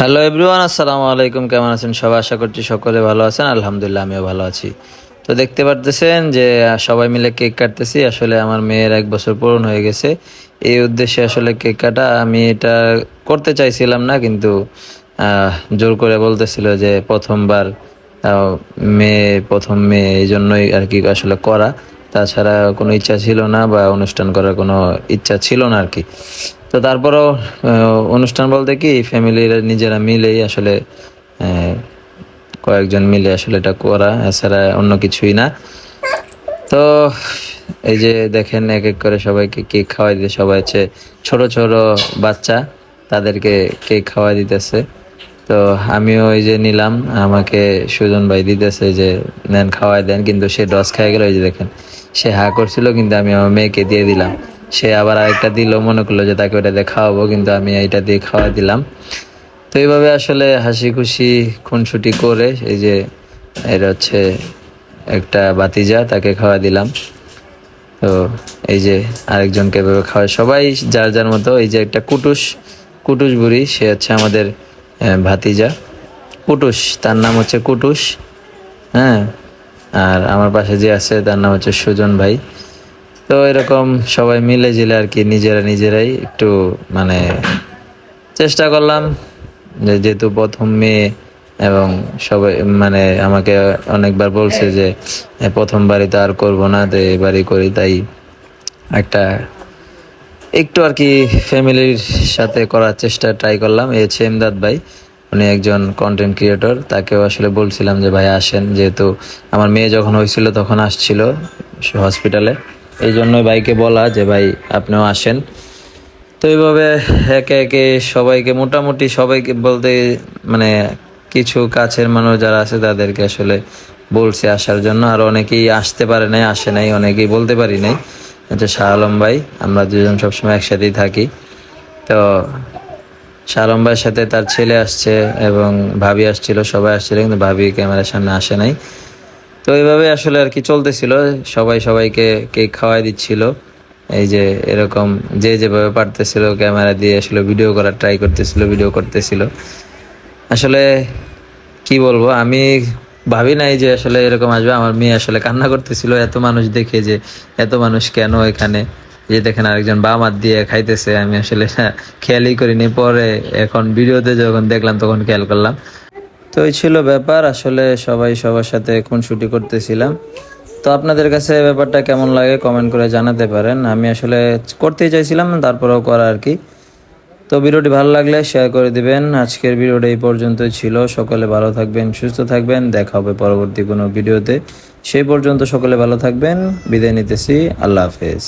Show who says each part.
Speaker 1: Hello everyone আসসালামু আলাইকুম। কেমন আছেন সবাই? আশা করছি সকলে ভালো আছেন। আলহামদুলিল্লাহ, আমিও ভালো আছি। তো দেখতে পারতেছেন যে সবাই মিলে কেক কাটতেছি। আসলে আমার মেয়ের এক বছর পূরণ হয়ে গেছে। এই উদ্দেশ্যে আসলে কেক কাটা আমি এটা করতে চাইছিলাম না, কিন্তু জোর করে বলতেছিল যে প্রথমবার মেয়ে, প্রথম মেয়ে এই জন্যই আর কি আসলে করা। তাছাড়া কোনো ইচ্ছা ছিল না বা অনুষ্ঠান করার কোনো ইচ্ছা ছিল না আর কি। তো তারপরও অনুষ্ঠান বলতে কি ফ্যামিলির নিজেরা মিলেই আসলে কয়েকজন মিলে আসলে এটা করা, এছাড়া অন্য কিছুই না। তো এই যে দেখেন, এক এক করে সবাইকে কেক খাওয়াই দিতে সবাই হচ্ছে ছোট ছোট বাচ্চা, তাদেরকে কেক খাওয়াই দিতেছে। তো আমিও ওই যে নিলাম, আমাকে সুজন ভাই দিতেছে যে, নেন, খাওয়াই দেন। কিন্তু সে ডস খাই গেল ওই যে দেখেন, সে হা করছিল, কিন্তু আমি আমার মেয়েকে দিয়ে দিলাম। সে আবার আরেকটা দিল, মনে করল যে তাকে ওটা দিয়ে খাওয়াবো, কিন্তু আমি এইটা দিয়ে খাওয়া দিলাম। তো এইভাবে আসলে হাসি খুশি খুনসুটি করে এই যে এটা হচ্ছে একটা বাতিজা তাকে খাওয়া দিলাম। তো এই যে আরেকজনকে এভাবে খাওয়ায়। সবাই যার যার মতো এই যে একটা কুটুস কুটুস বুড়ি, সে হচ্ছে আমাদের ভাতিজা। কুটুস, তার নাম হচ্ছে কুটুস হ্যাঁ। আর আমার পাশে যে আছে তার নাম হচ্ছে সুজন ভাই। তো এরকম সবাই মিলে জিলে আর কি, নিজেরা নিজেরাই একটু মানে চেষ্টা করলাম যে যেহেতু প্রথম মেয়ে এবং সবাই মানে আমাকে অনেকবার বলছে যে প্রথমবারই তো আর করব না, তো এবারই করি। তাই একটা একটু আর কি ফ্যামিলির সাথে করার চেষ্টা ট্রাই করলাম। এ হচ্ছে এমদাদ ভাই। উনি একজন কন্টেন্ট ক্রিয়েটর তাকেও আসলে বলছিলাম যে, ভাই আসেন। যেহেতু আমার মেয়ে যখন হয়েছিল তখন আসছিল হসপিটালে এই জন্যই ভাইকে বলা যে, ভাই, আপনিও আসেন। তো এইভাবে একে একে সবাইকে, মোটামুটি সবাইকে বলতে মানে কিছু কাছের মানুষ যারা আছে, তাদেরকে আসলে বলছে আসার জন্য। আর অনেকেই আসতে পারে নাই, আসে নাই, অনেকেই বলতে পারি নাই। হচ্ছে শাহ আলম ভাই, আমরা দুজন সবসময় একসাথেই থাকি। তো শাহ আলম ভাইয়ের সাথে তার ছেলে আসছে এবং ভাবি আসছিল, সবাই আসছিল, কিন্তু ভাবি ক্যামেরার সামনে আসে নাই। তো এইভাবে আসলে আর কি চলতেছিল। সবাই সবাইকে কেক খাওয়াই দিচ্ছিল। এই যে এরকম যে যেভাবে পারতেছিল ক্যামেরা দিয়ে আসলে ভিডিও করার ট্রাই করতেছিল, ভিডিও করতেছিল। আসলে কি বলব, আমি ভাবি নাই যে আসলে এরকম আসবে। আমার মেয়ে আসলে কান্না করতেছিল, এত মানুষ দেখে যে এত মানুষ কেন এখানে? যে দেখেন আরেকজন বাম হাত দিয়ে খাইতেছে, আমি আসলে খেয়ালই করিনি। পরে এখন ভিডিওতে যখন দেখলাম, তখন খেয়াল করলাম। তো এই ছিল ব্যাপার। আসলে সবাই সবার সাথে খুনসুটি করতেছিলাম। তো আপনাদের কাছে ব্যাপারটা কেমন লাগে কমেন্ট করে জানাতে পারেন। আমি আসলে করতেই চাইছিলাম, তারপরেও করা আর কি। তো ভিডিওটি ভালো লাগলে শেয়ার করে দিবেন। আজকের ভিডিওটা এই পর্যন্তই ছিল। সকলে ভালো থাকবেন, সুস্থ থাকবেন। দেখা হবে পরবর্তী কোনো ভিডিওতে। সেই পর্যন্ত সকলে ভালো থাকবেন। বিদায় নিতেছি। আল্লাহ হাফেজ।